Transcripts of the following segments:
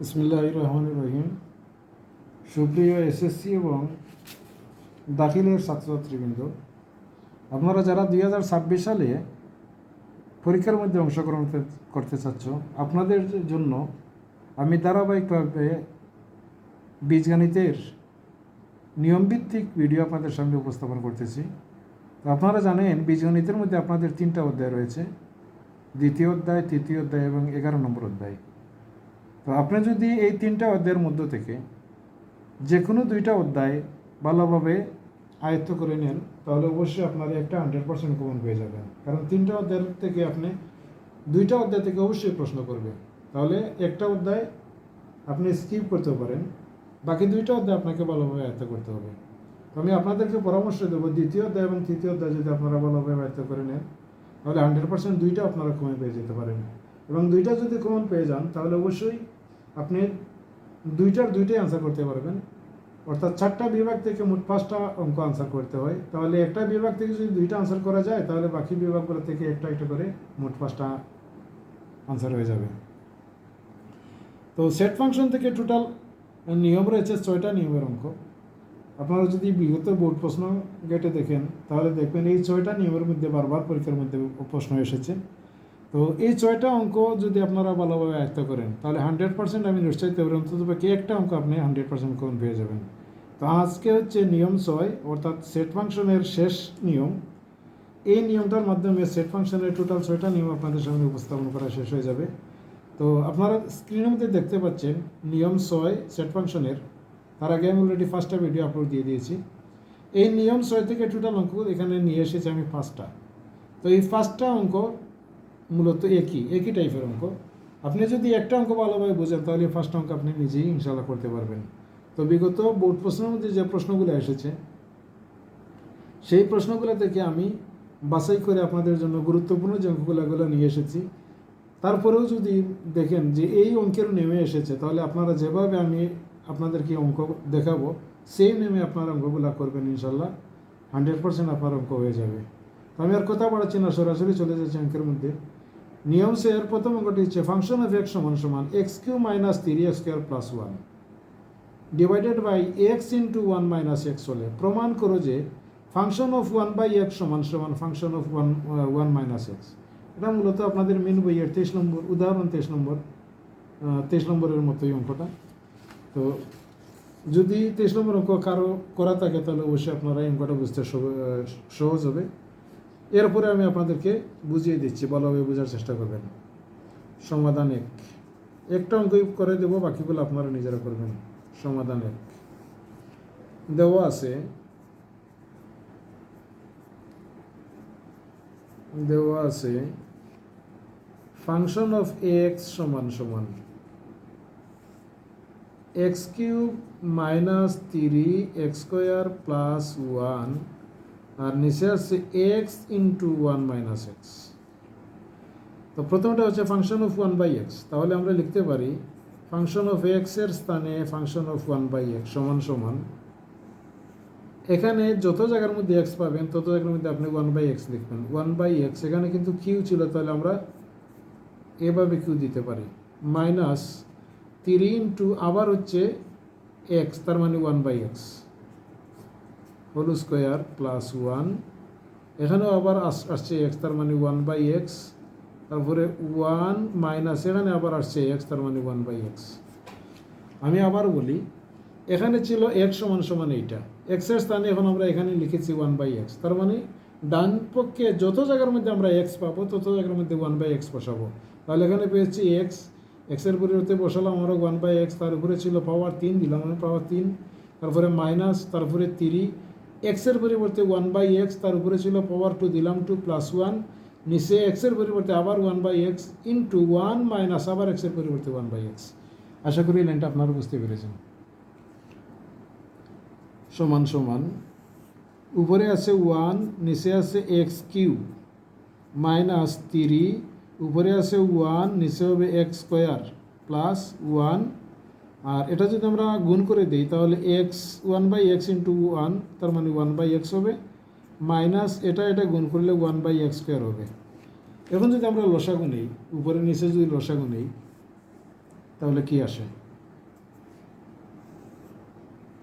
ইসমিল্লাহ রহমান রহিম। সুপ্রিয় এসএসসি এবং দাখিলের ছাত্রছাত্রীবৃন্দ, আপনারা যারা দুই হাজার ছাব্বিশ সালে পরীক্ষার মধ্যে অংশগ্রহণ করতে- চাচ্ছ, আপনাদের জন্য আমি ধারাবাহিকভাবে বীজগণিতের নিয়মভিত্তিক ভিডিও আপনাদের সামনে উপস্থাপন করতেছি। তো আপনারা জানেন, বীজগণিতের মধ্যে আপনাদের তিনটা অধ্যায় রয়েছে। দ্বিতীয় অধ্যায়, তৃতীয় অধ্যায় এবং এগারো নম্বর অধ্যায়। তো আপনি যদি এই তিনটা অধ্যায়ের মধ্য থেকে যে কোনো দুইটা অধ্যায় ভালোভাবে আয়ত্ত করে নেন, তাহলে অবশ্যই আপনার একটা হান্ড্রেড পার্সেন্ট কমন পেয়ে যাবেন কারণ তিনটা অধ্যায়ের থেকে আপনি দুইটা অধ্যায় থেকে অবশ্যই প্রশ্ন করবে। তাহলে একটা অধ্যায় আপনি স্কিপ করতে পারেন, বাকি দুইটা অধ্যায় আপনাকে ভালোভাবে আয়ত্ত করতে হবে। তো আমি আপনাদেরকে পরামর্শ দেবো, দ্বিতীয় অধ্যায় এবং তৃতীয় অধ্যায় যদি আপনারা ভালোভাবে আয়ত্ত করে নেন, তাহলে হান্ড্রেড পার্সেন্ট দুইটা আপনারা কমে পেয়ে যেতে পারেন। এবং দুইটা যদি কমন পেয়ে যান, তাহলে অবশ্যই আপনি দুইটার দুইটাই আনসার করতে পারবেন। অর্থাৎ চারটা বিভাগ থেকে মোট পাঁচটা অঙ্ক আনসার করতে হয়। তাহলে একটা বিভাগ থেকে যদি দুইটা আনসার করা যায়, তাহলে বাকি বিভাগগুলো থেকে একটা একটা করে মোট পাঁচটা আনসার হয়ে যাবে। তো সেট ফাংশন থেকে টোটাল নিয়ম রয়েছে ছয়টা নিয়মের অঙ্ক। আপনারা যদি বিগত বোর্ড প্রশ্ন গেটে দেখেন, তাহলে দেখবেন এই ছয়টা নিয়মের মধ্যে বারবার পরীক্ষার মধ্যে প্রশ্ন এসেছে। তো এই ছয়টা অঙ্ক যদি আপনারা ভালোভাবে আয়ত্ত করেন, তাহলে হান্ড্রেড পার্সেন্ট আমি নিশ্চয়ই পারি অন্তত বাকি একটা অঙ্ক আপনি হান্ড্রেড পার্সেন্ট কমন পেয়ে যাবেন। তো আজকে হচ্ছে নিয়ম ছয়, অর্থাৎ সেট ফাংশনের শেষ নিয়ম। এই নিয়মটার মাধ্যমে সেট ফাংশনের টোটাল ছয়টা নিয়ম আপনাদের সামনে উপস্থাপন করা শেষ হয়ে যাবে। তো আপনারা স্ক্রিনের মধ্যে দেখতে পাচ্ছেন নিয়ম ছয় সেট ফাংশনের। তার আগে আমি অলরেডি ফার্স্টটা ভিডিও আপলোড দিয়ে দিয়েছি। এই নিয়ম ছয় থেকে টোটাল অঙ্ক এখানে নিয়ে এসেছি আমি পাঁচটা। তো এই পাঁচটা অঙ্ক মূলত একই একই টাইপের অঙ্ক। আপনি যদি একটা অঙ্ক ভালোভাবে বোঝেন, তাহলে ফার্স্ট অঙ্ক আপনি নিজেই ইনশাল্লাহ করতে পারবেন। তো বিগত বোর্ড প্রশ্নের মধ্যে যে প্রশ্নগুলো এসেছে, সেই প্রশ্নগুলো থেকে আমি বাছাই করে আপনাদের জন্য গুরুত্বপূর্ণ যে অঙ্কগুলোগুলো নিয়ে এসেছি, তারপরেও যদি দেখেন যে এই অঙ্কের নেমে এসেছে, তাহলে আপনারা যেভাবে আমি আপনাদেরকে অঙ্ক দেখাবো, সেই নেমে আপনারা অঙ্কগুলো করবেন ইনশাল্লাহ হান্ড্রেড পার্সেন্ট আপনার অঙ্ক হয়ে যাবে। আমি আর কথা বাড়াচ্ছি না, সরাসরি চলে যাচ্ছি অঙ্কের মধ্যে। নিয়ম সে প্রথম অঙ্কটি হচ্ছে ফাংশন অফ এক্স সমান সমান x cube minus three x square plus one divided by x into one minus x হলে প্রমাণ করো যে function of one by x সমান সমান function of one one minus x এটা মূলত আপনাদের মেন বইয়ের তেইশ নম্বর, উদাহরণ তেইশ নম্বর তেইশ নম্বরের মতোই অঙ্কটা। তো যদি তেইশ নম্বর অঙ্ক কারও করা থাকে তাহলে অবশ্যই আপনারা এই অঙ্কটা বুঝতে সহজ হবে। এরপরে আমি আপনাদেরকে বুঝিয়ে দিচ্ছি, ভালোভাবে বোঝার চেষ্টা করবেন। সমাধান এক। একটা অঙ্কই করে দেবো, বাকিগুলো আপনারা নিজেরা করবেন। সমাধান এক। দেওয়া আছে। দেওয়া আছে, ফাংশন অফ এক্স সমান সমান। X cube minus three x square plus one আর নিচে আসছে x into one minus x তো প্রথমটা হচ্ছে function of one by x তাহলে আমরা লিখতে পারি ফাংশন অফ এক্সের স্থানে function of one by x সমান সমান। এখানে যত জায়গার মধ্যে এক্স পাবেন, তত জায়গার মধ্যে আপনি ওয়ান বাই এক্স লিখবেন। ওয়ান বাই এক্স এখানে কিন্তু কিউ ছিল, তাহলে আমরা এভাবে কিউ দিতে পারি। মাইনাস থ্রি ইন্টু আবার হচ্ছে এক্স তার মানে one by x whole square plus one এখানেও আবার আস- আসছে এক্স তার মানে ওয়ান বাই এক্স তারপরে ওয়ান মাইনাস এখানে আবার আসছে এক্স তার মানে ওয়ান বাই এক্স আমি আবার বলি, এখানে ছিল এক্স সমান সমান এইটা। এক্সের স্থানে এখন আমরা এখানে লিখেছি ওয়ান বাই এক্স তার মানে ডান পক্ষে যত জায়গার মধ্যে আমরা এক্স পাবো, তত জায়গার মধ্যে ওয়ান বাই এক্স বসাবো। তাহলে এখানে পেয়েছি এক্স এক্সের পরিবর্তে বসালাম আমরা ওয়ান বাই এক্স তার উপরে ছিল পাওয়ার তিন, দিলাম আমি পাওয়ার তিন, তারপরে মাইনাস তারপরে তিরি এক্সের পরিবর্তে ওয়ান বাই এক্স তার উপরে ছিল পাওয়ার টু দিলাম টু প্লাস ওয়ান নিচে এক্সের পরিবর্তে আবার one by x into one minus আবার এক্সের পরিবর্তে ওয়ান বাই এক্স আশা করি লাইনটা আপনারা বুঝতে পেরেছেন। সমান সমান, উপরে আছে ওয়ান নিচে আছে এক্স কিউ মাইনাস থ্রি উপরে আছে ওয়ান নিচে হবে এক্স স্কোয়ার প্লাস ওয়ান আর এটা যদি আমরা গুণ করে দিই, তাহলে x one by x into one তার মানে ওয়ান বাই এক্স হবে মাইনাস এটা এটা গুণ করলে ওয়ান বাই এক্স স্কোয়ার হবে। এখন যদি আমরা লসাগু নেই, উপরে নিচে যদি লসাগু নেই, তাহলে কি আসে?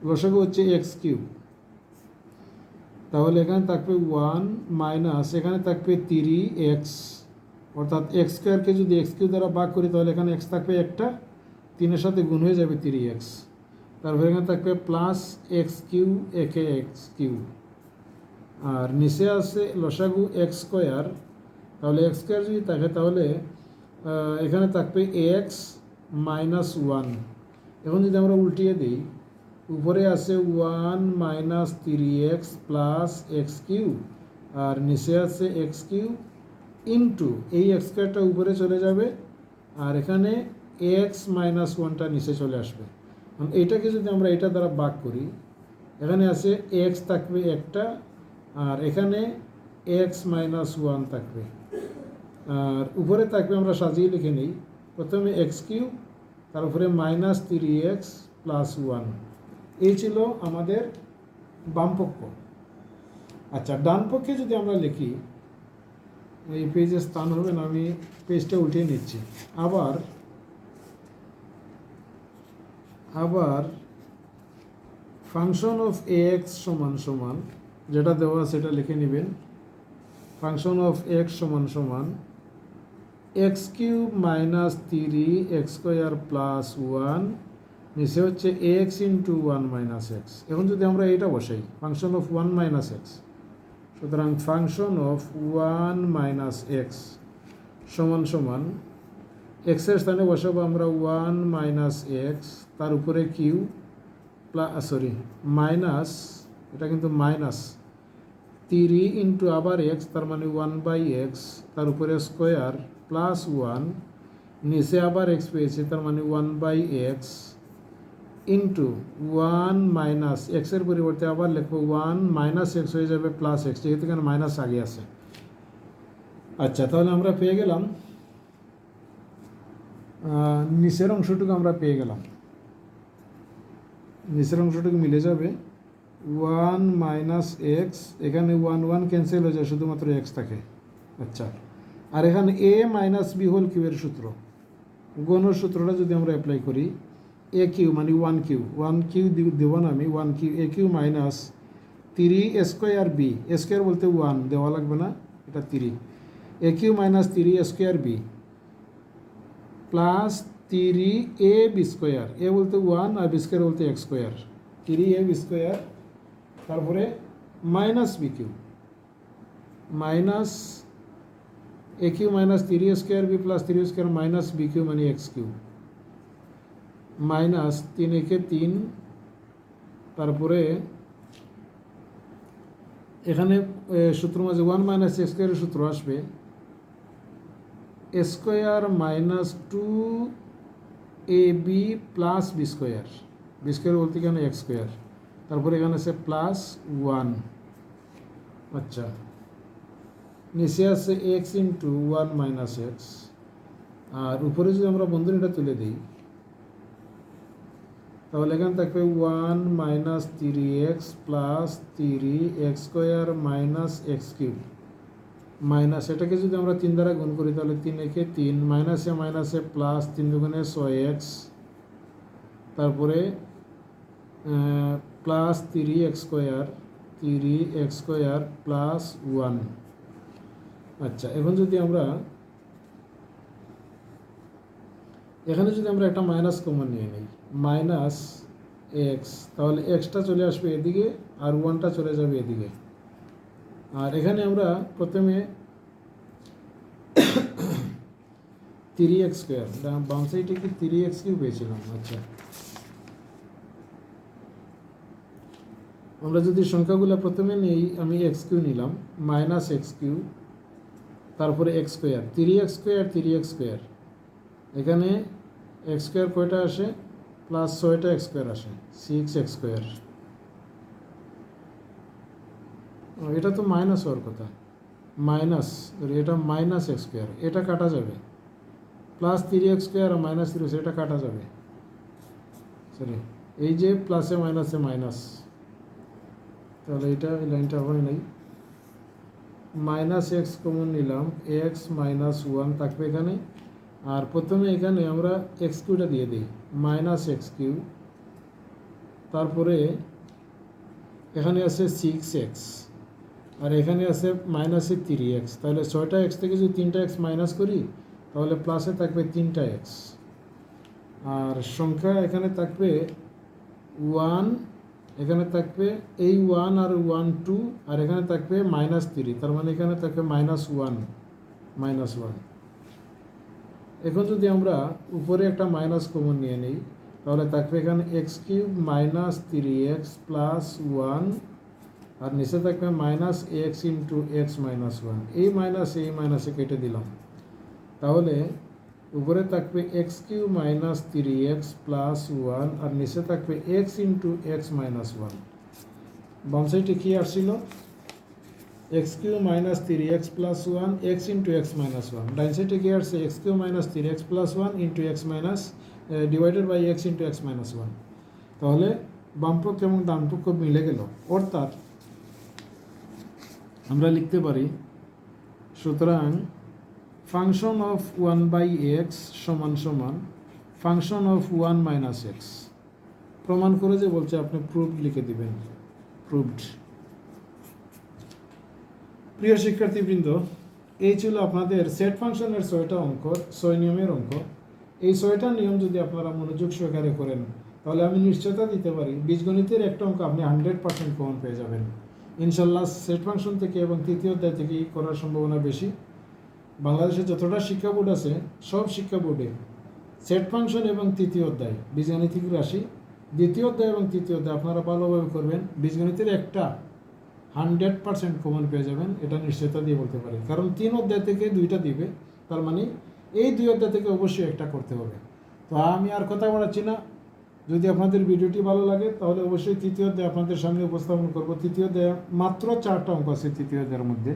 লসাগু হচ্ছে এক্স কিউব তাহলে এখানে থাকবে ওয়ান মাইনাস এখানে থাকবে তিরি এক্স অর্থাৎ এক্স স্কোয়ারকে যদি এক্স কিউ দ্বারা ভাগ করি, তাহলে এখানে এক্স থাকবে একটা তিনের সাথে গুণ হয়ে যাবে তিরি এক্স। তারপরে এখানে থাকবে প্লাস এক্স কিউ একে এক্স কিউ আর নিচে আছে লসাগু এক্স স্কোয়ার তাহলে এক্স স্কোয়ার যদি থাকে তাহলে এখানে থাকবে এক্স মাইনাস ওয়ান এখন যদি আমরা উল্টিয়ে দিই, উপরে আছে one minus three x plus x cube আর নিচে আছে এক্স কিউ ইন্টু এই এক্স স্কোয়ারটা উপরে চলে যাবে। আর এখানে এক্স মাইনাস ওয়ানটা নিচে চলে আসবে। এইটাকে যদি আমরা এটা দ্বারা ভাগ করি, এখানে আছে এক্স থাকবে একটা, আর এখানে এক্স মাইনাস ওয়ান থাকবে। আর উপরে থাকবে আমরা সাজিয়ে লিখে নিই। প্রথমে এক্স কিউ তারপরে minus three x plus one এই ছিল আমাদের বামপক্ষ আচ্ছা ডান পক্ষে যদি আমরা লিখি, এই পেজে স্থান হবে না, আমি পেজটা উঠিয়ে নিচ্ছি। আবার আবার ফাংশন অফ এক্স সমান সমান, যেটা দেওয়া সেটা লিখে নেবেন। ফাংশন অফ এক্স সমান সমান x cube minus three x square plus one নিচে হচ্ছে x into one minus x এখন যদি আমরা এটা বসাই function of one minus x সুতরাং function of one minus x সমান সমান এক্সের স্থানে বসাবো আমরা ওয়ান মাইনাস এক্স তার উপরে কিউ প্লাস সরি মাইনাস এটা কিন্তু মাইনাস থ্রি ইন্টু আবার এক্স তার মানে ওয়ান বাই এক্স তার উপরে স্কোয়ার প্লাস ওয়ান নিচে আবার এক্স পেয়েছি, তার মানে one by x into one minus এক্সের পরিবর্তে আবার লিখব ওয়ান মাইনাস এক্স হয়ে যাবে প্লাস এক্স যেহেতু এখানে মাইনাস আগে আছে। আচ্ছা তাহলে আমরা পেয়ে গেলাম। নিচের অংশটুকু আমরা পেয়ে গেলাম। নিচের অংশটুকু মিলে যাবে ওয়ান মাইনাস এক্স, এখানে ওয়ান ওয়ান ক্যান্সেল হয়ে যায়, শুধুমাত্র এক্স থাকে। আচ্ছা আর এখানে এ মাইনাস বি হোল কিউয়ের সূত্র। গণর সূত্রটা যদি আমরা অ্যাপ্লাই করি, এ কিউ মানে ওয়ান কিউ ওয়ান কিউ দেব না আমি, one cube, A cube minus three square B. Square বলতে ওয়ান, দেওয়া লাগবে না, এটা three. A cube minus three square B. Plus three A B square. A বলতে ওয়ান আর বি স্কোয়ার বলতে x square. Three A B square, তারপরে minus B cube minus A cube minus three square B plus three square minus B cube মানে x Q minus তিন একে তিন, তারপরে এখানে সূত্র মাঝে ওয়ান মাইনাস এক্স স্কোয়ারের সূত্র আসবে। Square minus two A B plus B square B square বলতে এখানে এক্স স্কোয়ার তারপরে এখানে আছে প্লাস ওয়ান আচ্ছা নিচে আছে x into one minus x আর উপরে যদি আমরা বন্ধনীটা তুলে দিই তাহলে এখানে থাকবে one minus three x plus three x square minus x cube minus এটাকে যদি আমরা তিন দ্বারা গুণ করি, তাহলে তিন একে তিন, মাইনাসে মাইনাসে প্লাস তিন দুগুণে ছয় এক্স, তারপরে plus three x square three x square plus one. আচ্ছা এখন যদি আমরা, এখানে যদি আমরা একটা মাইনাস কমন নিয়ে নিই, মাইনাস এক্স, তাহলে এক্সটা চলে আসবে এদিকে আর ওয়ানটা চলে যাবে এদিকে। আর এখানে আমরা প্রথমে থ্রি এক্স স্কোয়ার বাম সাইডে কি থ্রি এক্স কিউ পেয়েছিলাম? আচ্ছা। আমরা যদি সংখ্যাগুলো প্রথমে নেই, আমি এক্স কিউ নিলাম মাইনাস এক্স কিউ তারপরে x square three x square three x square এখানে এক্স স্কোয়ার কয়টা আসে? প্লাস ছয়টা এক্স স্কোয়ার আসে সিক্স এক্স স্কোয়ার এটা তো মাইনাস হওয়ার কথা। মাইনাস এটা মাইনাস এক্স স্কোয়ার এটা কাটা যাবে। প্লাস থ্রি এক্স স্কোয়ার আর মাইনাস থ্রি এটা কাটা যাবে। সরি এই যে প্লাসে মাইনাসে মাইনাস তাহলে এটা এই লাইনটা হয় নাই। মাইনাস এক্স কমন নিলাম এক্স মাইনাস ওয়ান থাকবে এখানে। আর প্রথমে এখানে আমরা এক্স কিউটা দিয়ে দিই মাইনাস এক্স কিউ তারপরে এখানে আছে সিক্স এক্স আর এখানে আছে মাইনাসে থ্রি এক্স তাহলে ছয়টা এক্স থেকে যদি তিনটা এক্স মাইনাস করি, তাহলে প্লাসে থাকবে তিনটা এক্স আর সংখ্যা এখানে থাকবে ওয়ান এখানে থাকবে এই ওয়ান আর ওয়ান টু আর এখানে থাকবে মাইনাস থ্রি তার মানে এখানে থাকবে মাইনাস ওয়ান মাইনাস ওয়ান এখন যদি আমরা উপরে একটা মাইনাস কমন নিয়ে নিই, তাহলে থাকবে এখানে x cube minus three x plus one আর নিচে থাকবে minus x into x minus one এই মাইনাস এই মাইনাসে কেটে দিলাম। তাহলে উপরে থাকবে x cube minus three x plus one আর নিচে থাকবে x into x minus one বাম সাইডে কী আসছিল? X cube minus three x plus one x into x minus one ডাইন সাইডে কী আসছে? X cube minus three x plus one into x minus divided by x into x minus one তাহলে বামপক্ষ এবং ডানপক্ষ মিলে গেল। অর্থাৎ আমরা লিখতে পারি, সুতরাং function of one by x সমান সমান function of one minus x প্রমাণ করে যে বলছে আপনি প্রুফ লিখে দিবেন প্রুভড প্রিয় শিক্ষার্থীবৃন্দ, এই ছিল আপনাদের সেট ফাংশনের ছয়টা অঙ্ক, ছয় নিয়মের অঙ্ক। এই ছয়টা নিয়ম যদি আপনারা মনোযোগ সহকারে করেন, তাহলে আমি নিশ্চয়তা দিতে পারি, বীজগণিতের একটা অঙ্ক আপনি হান্ড্রেড পার্সেন্ট কমন পেয়ে যাবেন। ইনশাল্লাহ সেট ফাংশন থেকে এবং তৃতীয় অধ্যায় থেকেই করার সম্ভাবনা বেশি। বাংলাদেশে যতটা শিক্ষা বোর্ড আছে, সব শিক্ষা বোর্ডে সেট ফাংশন এবং তৃতীয় অধ্যায়, বীজগণিতিক রাশি। দ্বিতীয় অধ্যায় এবং তৃতীয় অধ্যায় আপনারা ভালোভাবে করবেন। বীজগণিতের একটা হান্ড্রেড পার্সেন্ট কমন পেয়ে যাবেন, এটা নিশ্চয়তা দিয়ে বলতে পারি কারণ তিন অধ্যায় থেকে দুইটা দিবে, তার মানে এই দুই অধ্যায় থেকে অবশ্যই একটা করতে হবে। তো আমি আর কথা বাড়াচ্ছি না। যদি আপনাদের ভিডিওটি ভালো লাগে, তাহলে অবশ্যই তৃতীয় অধ্যায় আপনাদের সামনে উপস্থাপন করব। তৃতীয় অধ্যায়, মাত্র চারটা অঙ্ক আছে তৃতীয় অধ্যায়ের মধ্যে।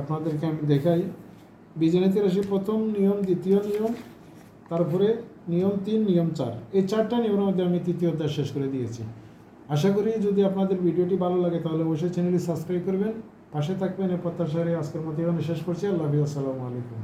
আপনাদেরকে আমি দেখাই। বীজগণিতের রাশি প্রথম নিয়ম, দ্বিতীয় নিয়ম, তারপরে নিয়ম তিন, নিয়ম চার। এই চারটা নিয়মের মধ্যে আমি তৃতীয় অধ্যায় শেষ করে দিয়েছি। আশা করি যদি আপনাদের ভিডিওটি ভালো লাগে, তাহলে অবশ্যই চ্যানেলটি সাবস্ক্রাইব করবেন। পাশে থাকবেন এ প্রত্যাশারে আজকের মতো এখানে শেষ করছি। আল্লাহ আসসালামু আলাইকুম।